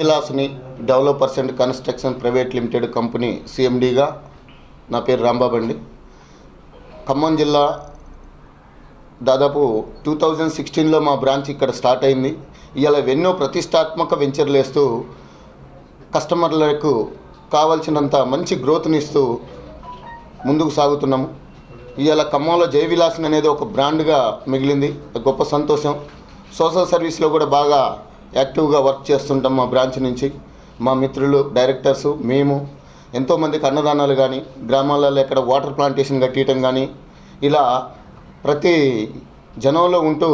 విలాస్ని developers and construction private limited company సిఎండిగా నా పేరు రాంబాబు అండి. ఖమ్మం జిల్లా దాదాపు టూ థౌజండ్ సిక్స్టీన్లో మా బ్రాంచ్ ఇక్కడ స్టార్ట్ అయింది. ఇలా ఎన్నో ప్రతిష్టాత్మక వెంచర్లు వేస్తూ కస్టమర్లకు కావాల్సినంత మంచి గ్రోత్ని ఇస్తూ ముందుకు సాగుతున్నాము. ఇవాళ ఖమ్మంలో జై విలాసన్ అనేది ఒక బ్రాండ్గా మిగిలింది. గొప్ప సంతోషం. సోషల్ సర్వీస్లో కూడా బాగా యాక్టివ్గా వర్క్ చేస్తుంటాం మా బ్రాంచ్ నుంచి. మా మిత్రులు డైరెక్టర్స్ మేము ఎంతోమందికి అన్నదానాలు కానీ గ్రామాలలో ఎక్కడ వాటర్ ప్లాంటేషన్ కట్టియటం కానీ ఇలా ప్రతి జనంలో ఉంటూ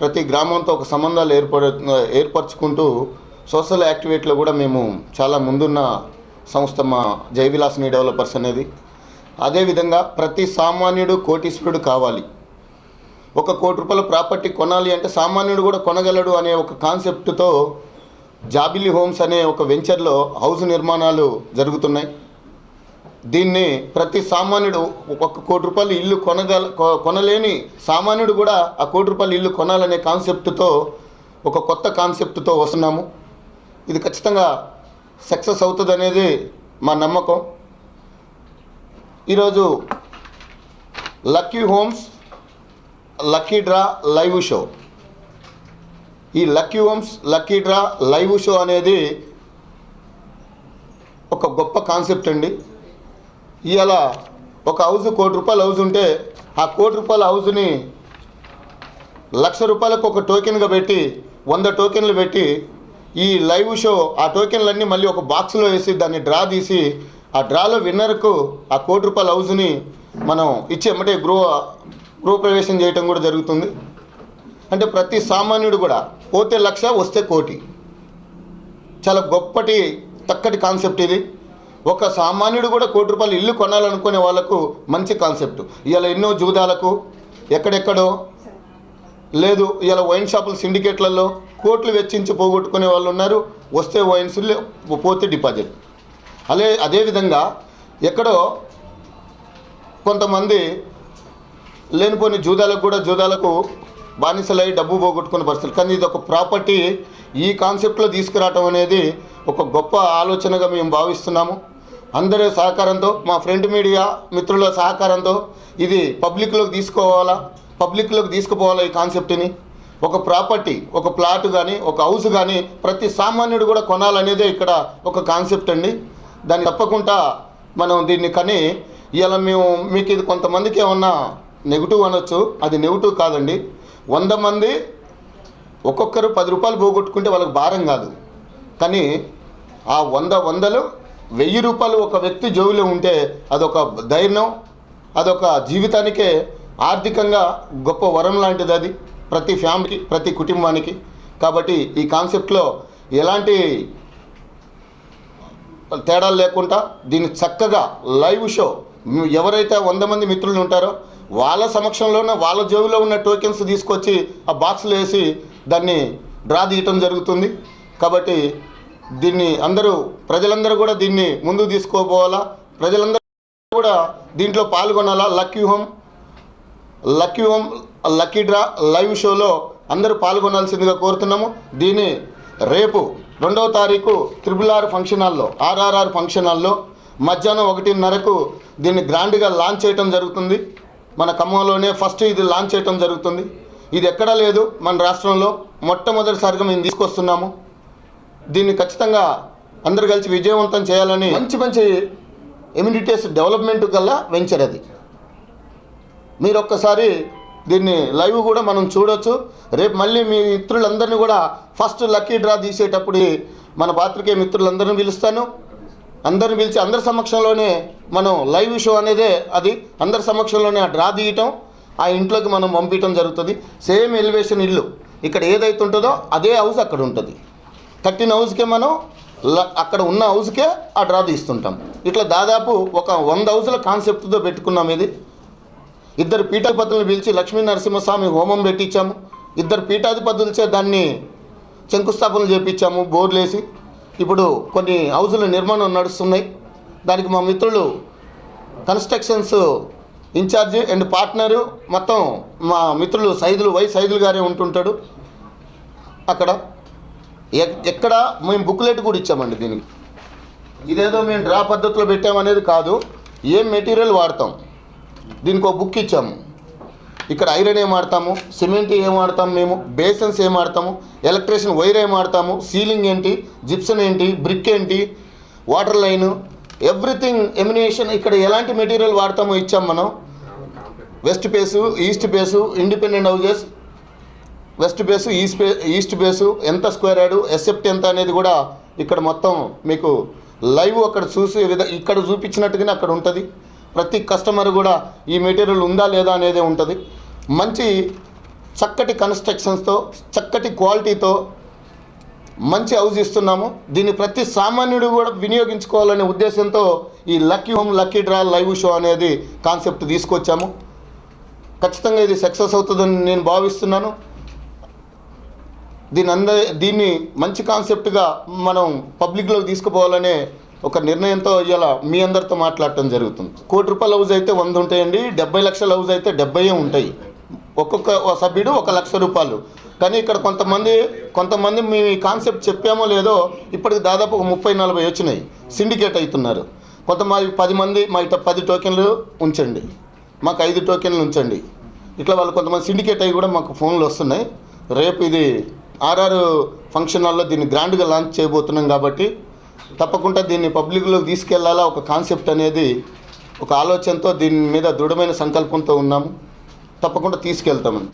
ప్రతి గ్రామంతో ఒక సంబంధాలు ఏర్పడ ఏర్పరచుకుంటూ సోషల్ యాక్టివేట్లో కూడా మేము చాలా ముందున్న సంస్థ మా జయవిలాసిని డెవలపర్స్ అనేది. అదేవిధంగా ప్రతి సామాన్యుడు కోటీశ్వరుడు కావాలి. ఒక కోటి రూపాయల ప్రాపర్టీ కొనాలి అంటే సామాన్యుడు కూడా కొనగలడు అనే ఒక కాన్సెప్ట్తో జాబిలీ హోమ్స్ అనే ఒక వెంచర్లో హౌస్ నిర్మాణాలు జరుగుతున్నాయి. దీన్ని ప్రతి సామాన్యుడు ఒక కోటి రూపాయలు ఇల్లు కొనగల కొ- కొనలేని సామాన్యుడు కూడా ఆ కోటి రూపాయలు ఇల్లు కొనాలనే కాన్సెప్ట్తో ఒక కొత్త కాన్సెప్ట్తో వస్తున్నాము. ఇది ఖచ్చితంగా సక్సెస్ అవుతుంది అనేది మా నమ్మకం. ఈరోజు lucky homes lucky draw live show. ఈ lucky homes lucky draw live show అనేది ఒక గొప్ప కాన్సెప్ట్ అండి. ఇవాళ ఒక హౌస్ కోటి రూపాయల హౌస్ ఉంటే ఆ కోటి రూపాయల హౌస్ని లక్ష రూపాయలకు ఒక టోకెన్గా పెట్టి వంద టోకెన్లు పెట్టి ఈ లైవ్ షో ఆ టోకెన్లన్నీ మళ్ళీ ఒక బాక్స్లో వేసి దాన్ని డ్రా తీసి ఆ డ్రాలో విన్నర్కు ఆ కోటి రూపాయల హౌస్ని మనం ఇచ్చేమంటే గృహ గృహప్రవేశం చేయటం కూడా జరుగుతుంది. అంటే ప్రతి సామాన్యుడు కూడా పోతే లక్ష వస్తే కోటి. చాలా గొప్పటి చక్కటి కాన్సెప్ట్ ఇది. ఒక సామాన్యుడు కూడా కోటి రూపాయలు ఇల్లు కొనాలనుకునే వాళ్ళకు మంచి కాన్సెప్ట్. ఇలా ఎన్నో జూదాలకు ఎక్కడెక్కడో లేదు ఇలా వైన్ షాపుల సిండికేట్లలో కోట్లు వెచ్చించి పోగొట్టుకునే వాళ్ళు ఉన్నారు. వస్తే వైన్స్ లే- పోతే డిపాజిట్. అదే అదేవిధంగా ఎక్కడో కొంతమంది లేనిపోని జూదాలకు కూడా జూదాలకు బానిసలై డబ్బు పోగొట్టుకునే పరిస్థితులు. కానీ ఇది ఒక ప్రాపర్టీ ఈ కాన్సెప్ట్లో తీసుకురావటం అనేది ఒక గొప్ప ఆలోచనగా మేము భావిస్తున్నాము. అందరి సహకారంతో మా ఫ్రెండ్ మీడియా మిత్రుల సహకారంతో ఇది పబ్లిక్లోకి తీసుకోవాలా? పబ్లిక్లోకి తీసుకుపోవాలా ఈ కాన్సెప్ట్ని? ఒక ప్రాపర్టీ ఒక ప్లాట్ కానీ ఒక హౌస్ కానీ ప్రతి సామాన్యుడు కూడా కొనాలనేదే ఇక్కడ ఒక కాన్సెప్ట్ అండి. దాన్ని తప్పకుండా మనం దీన్ని కని ఇలా మేము మీకు ఇది కొంతమందికి ఏమన్నా నెగిటివ్ అనొచ్చు అది నెగిటివ్ కాదండి. వంద మంది ఒక్కొక్కరు పది రూపాయలు పోగొట్టుకుంటే వాళ్ళకి భారం కాదు. కానీ ఆ వంద వందలు వెయ్యి రూపాయలు ఒక వ్యక్తి జోబులో ఉంటే అదొక ధైర్యం అదొక జీవితానికే ఆర్థికంగా గొప్ప వరం లాంటిది అది ప్రతి ఫ్యామిలీకి ప్రతి కుటుంబానికి. కాబట్టి ఈ కాన్సెప్ట్లో ఎలాంటి తేడాలు లేకుండా దీన్ని చక్కగా లైవ్ షో ఎవరైతే వంద మంది మిత్రులు ఉంటారో వాళ్ళ సమక్షంలోనే వాళ్ళ జేబులో ఉన్న టోకెన్స్ తీసుకొచ్చి ఆ బాక్స్లో వేసి దాన్ని డ్రా తీయటం జరుగుతుంది. కాబట్టి దీన్ని అందరూ ప్రజలందరూ కూడా దీన్ని ముందుకు తీసుకోపోవాలా ప్రజలందరూ కూడా దీంట్లో పాల్గొనాలా? Lucky home lucky home lucky draw live షోలో అందరూ పాల్గొనాల్సిందిగా కోరుతున్నాము. దీన్ని రేపు రెండవ తారీఖు త్రిబుల్ ఆర్ ఫంక్షన్ హాల్లో ఆర్ఆర్ఆర్ ఫంక్షన్ హాల్లో మధ్యాహ్నం ఒకటిన్నరకు దీన్ని గ్రాండ్గా లాంచ్ చేయటం జరుగుతుంది. మన ఖమ్మంలోనే ఫస్ట్ ఇది లాంచ్ చేయటం జరుగుతుంది. ఇది ఎక్కడా లేదు మన రాష్ట్రంలో మొట్టమొదటిసారిగా మేము తీసుకొస్తున్నాము. దీన్ని ఖచ్చితంగా అందరు కలిసి విజయవంతం చేయాలని మంచి మంచి ఇమ్యూనిటీస్ డెవలప్మెంట్ కల్లా వెంచర్ అది. మీరు ఒక్కసారి దీన్ని లైవ్ కూడా మనం చూడొచ్చు. రేపు మళ్ళీ మీ మిత్రులందరినీ కూడా ఫస్ట్ లక్కీ డ్రా తీసేటప్పుడు మన పాత్రికే మిత్రులందరినీ పిలుస్తాను. అందరిని పిలిచి అందరి సమక్షంలోనే మనం లైవ్ షో అనేదే అది అందరి సమక్షంలోనే ఆ డ్రా తీయటం ఆ ఇంట్లోకి మనం పంపించడం జరుగుతుంది. సేమ్ ఎలివేషన్ ఇల్లు ఇక్కడ ఏదైతే ఉంటుందో అదే హౌస్ అక్కడ ఉంటుంది. కట్టిన హౌస్కే మనం ల- అక్కడ ఉన్న హౌస్కే ఆ డ్రా తీస్తుంటాం. ఇట్లా దాదాపు ఒక వంద హౌస్ల కాన్సెప్ట్తో పెట్టుకున్నాం ఇది. ఇద్దరు పీఠాధిపతులను పిలిచి లక్ష్మీ నరసింహస్వామి హోమం పెట్టించాము. ఇద్దరు పీఠాధిపతులచే దాన్ని శంకుస్థాపనలు చేపించాము బోర్లేసి. ఇప్పుడు కొన్ని హౌజుల నిర్మాణం నడుస్తున్నాయి. దానికి మా మిత్రులు కన్స్ట్రక్షన్స్ ఇన్ఛార్జి అండ్ పార్ట్నరు మొత్తం మా మిత్రులు సైదులు వై సైదులు గారే ఉంటుంటాడు అక్కడ. ఎక్కడ మేము బుక్లెట్ కూడా ఇచ్చామండి దీనికి. ఇదేదో మేము డ్రా పద్ధతిలో పెట్టామనేది కాదు. ఏం మెటీరియల్ వాడతాం? దీనికి ఒక బుక్ ఇచ్చాము. ఇక్కడ ఐరన్ ఏం ఆడతాము సిమెంట్ ఏం ఆడతాము మేము? బేసన్స్ ఏం ఆడతాము ఎలక్ట్రీషియన్ వైర్ ఏం ఆడతాము సీలింగ్ ఏంటి? జిప్సన్ ఏంటి? బ్రిక్ ఏంటి? వాటర్ లైన్ ఎవ్రీథింగ్ ఎమినేషన్ ఇక్కడ ఎలాంటి మెటీరియల్ వాడతామో ఇచ్చాం మనం. West face east face independent houses. West face east face east face ఎంత స్క్వేర్ యార్డు ఎసెప్ట్ ఎంత అనేది కూడా ఇక్కడ మొత్తం మీకు లైవ్ అక్కడ చూసే విధ ఇక్కడ చూపించినట్టుగానే అక్కడ ఉంటుంది. ప్రతి కస్టమర్ కూడా ఈ మెటీరియల్ ఉందా లేదా అనేది ఉంటుంది. మంచి చక్కటి కన్స్ట్రక్షన్స్తో చక్కటి క్వాలిటీతో మంచి హౌస్ ఇస్తున్నాము. దీన్ని ప్రతి సామాన్యుడు కూడా వినియోగించుకోవాలనే ఉద్దేశంతో ఈ lucky home lucky draw live show అనేది కాన్సెప్ట్ తీసుకొచ్చాము. ఖచ్చితంగా ఇది సక్సెస్ అవుతుందని నేను భావిస్తున్నాను. దీని అంద దీన్ని మంచి కాన్సెప్ట్గా మనం పబ్లిక్లోకి తీసుకుపోవాలనే ఒక నిర్ణయంతో ఇలా మీ అందరితో మాట్లాడటం జరుగుతుంది. కోటి రూపాయల హౌస్ అయితే వంద ఉంటాయండి డెబ్బై లక్షల హౌస్ అయితే డెబ్బై ఉంటాయి. ఒక్కొక్క సభ్యుడు ఒక లక్ష రూపాయలు. కానీ ఇక్కడ కొంతమంది కొంతమంది మీ కాన్సెప్ట్ చెప్పామో లేదో ఇప్పటికి దాదాపు ఒక ముప్పై నలభై వచ్చినాయి. సిండికేట్ అవుతున్నారు. కొంతమంది పది మంది మా ఇట పది టోకెన్లు ఉంచండి. మాకు ఐదు టోకెన్లు ఉంచండి. ఇట్లా వాళ్ళు కొంతమంది సిండికేట్ అయ్యి కూడా మాకు ఫోన్లు వస్తున్నాయి. రేపు ఇది ఆర్ఆర్ ఫంక్షన్ హాల్లో దీన్ని గ్రాండ్గా లాంచ్ చేయబోతున్నాం కాబట్టి తప్పకుండా దీన్ని పబ్లిక్లోకి తీసుకెళ్ళాలా ఒక కాన్సెప్ట్ అనేది ఒక ఆలోచనతో దీని మీద దృఢమైన సంకల్పంతో ఉన్నాము. తప్పకుండా తీసుకెళ్తామని.